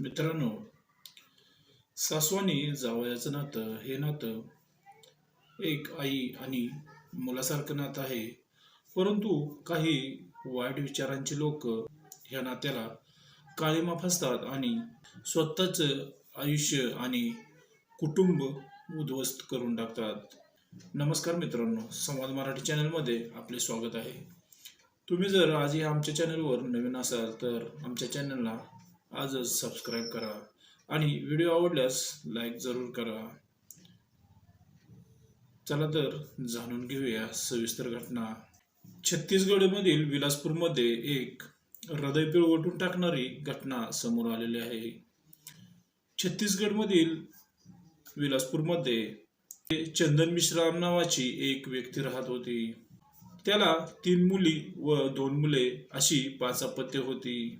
मित्रांनो सासवानी जावयाचं नातं हे नातं एक आई आणि मुलासारखं नातं आहे. परंतु काही वाईट विचारांचे लोक ह्या नात्याला काळीमा फसतात आणि स्वतःचं आयुष्य आणि कुटुंब उद्ध्वस्त करून टाकतात. नमस्कार मित्रांनो संवाद मराठी चॅनलमध्ये आपले स्वागत आहे. तुम्ही जर आजही आमच्या चॅनलवर नवीन असाल तर आमच्या चॅनलला आजच सबस्क्राईब करा. आणि व्हिडिओ आवडल्यास लाईक जरूर करा. चला तर जाणून घेऊया सविस्तर घटना. छत्तीसगडमधील विलासपूरमध्ये एक हृदय पिळवटून टाकणारी घटना समोर आलेली आहे. छत्तीसगडमधील विलासपूरमध्ये चंदन मिश्राम नावाची एक व्यक्ती राहत होती. त्याला तीन मुली व दोन मुले अशी पाच अपत्य होती.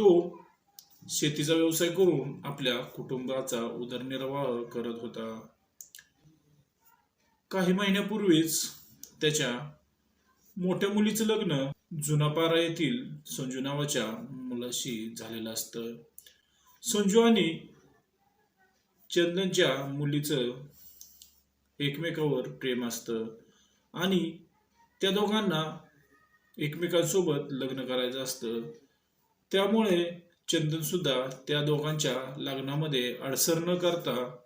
तो शेतीचा व्यवसाय करून आपल्या कुटुंबाचा उदरनिर्वाह करत होता. काही महिन्यापूर्वीच त्याच्या मोठ्या मुलीचं लग्न जुनापारा येथील संजू नावाच्या मुलाशी झालेलं असतं. संजू आणि चंदनच्या मुलीचं एकमेकावर प्रेम असतं आणि त्या दोघांना एकमेकांसोबत लग्न करायचं असतं. त्यामुळे चंदन सुद्धा त्या दोघांच्या लग्नामध्ये अडसर न करता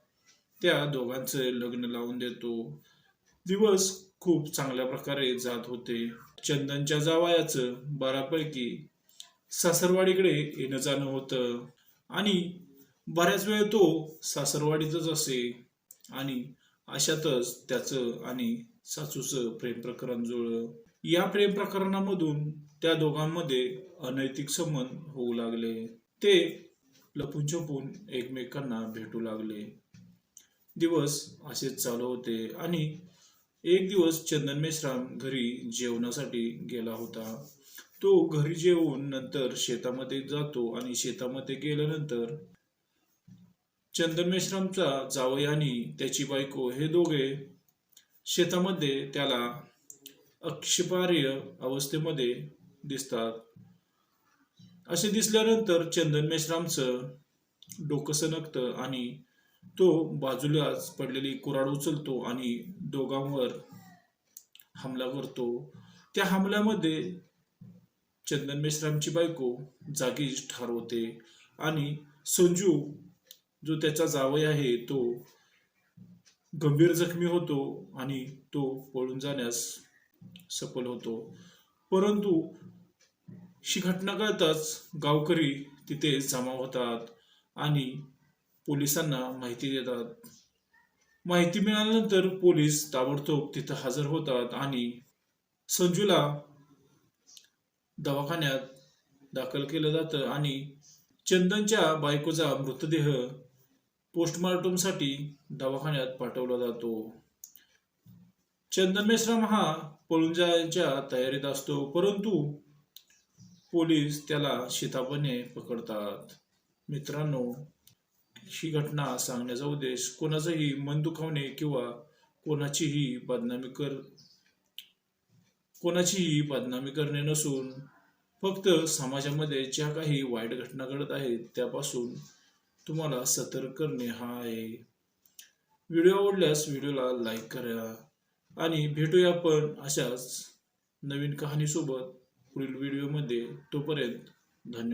त्या दोघांचं लग्न लावून देतो. दिवस खूप चांगल्या प्रकारे जात होते. चंदनच्या जावयाचं बऱ्यापैकी सासरवाडीकडे येणं जाणं होतं. आणि बऱ्याच वेळ तो सासरवाडीतच असे आणि अशातच त्याचं आणि सासूचं प्रेम प्रकरण जुळलं. या प्रेम प्रकरणामधून त्या दोघांमध्ये अनैतिक संबंध होऊ लागले. ते लपून छपून एकमेकांना भेटू लागले. दिवस असेच चालू होते आणि एक दिवस चंदन मेश्राम घरी जेवणासाठी गेला होता. तो घरी जेवून नंतर शेतामध्ये जातो आणि शेतामध्ये गेल्यानंतर चंदन मेश्रामचा जावई आणि त्याची बायको हे दोघे शेतामध्ये त्याला अक्षपार्य अवस्थेमध्ये दिसतात. असे दिसल्यानंतर चंदन मेश्रामचं डोकं सनकतं आणि तो बाजूलाच पडलेली कुराड उचलतो आणि दोघांवर हमला करतो. त्या हमल्यामध्ये चंदन मेश्रामची बायको जागीच ठार होते आणि संजू जो त्याचा जावई आहे तो गंभीर जखमी होतो आणि तो पळून जाण्यास सफल होतो. परंतु ही घटना कळताच गावकरी तिथे जमा होतात आणि पोलिसांना माहिती देतात. माहिती मिळाल्यानंतर पोलीस ताबडतोब तिथं हजर होतात आणि संजूला दवाखान्यात दाखल केलं जातं आणि चंदनच्या बायकोचा मृतदेह पोस्टमॉर्टमसाठी दवाखान्यात पाठवला जातो. चंदन मेश्राम हा पळून जायच्या तयारीत असतो परंतु पोलीस त्याला शितापणे पकडतात. मित्रांनो ही घटना सांगण्याचा उद्देश कोणाचंही मन दुखावणे किंवा कोणाचीही बदनामी कर कोणाचीही बदनामी करणे नसून फक्त समाजामध्ये ज्या काही वाईट घटना घडत आहेत त्यापासून तुम्हाला सतर्क करणे हा आहे. व्हिडिओ आवडल्यास व्हिडिओला लाईक करा आणि भेटूया आपण अशाच नवीन कहाणीसोबत पुढील व्हिडिओमध्ये. तोपर्यंत धन्यवाद.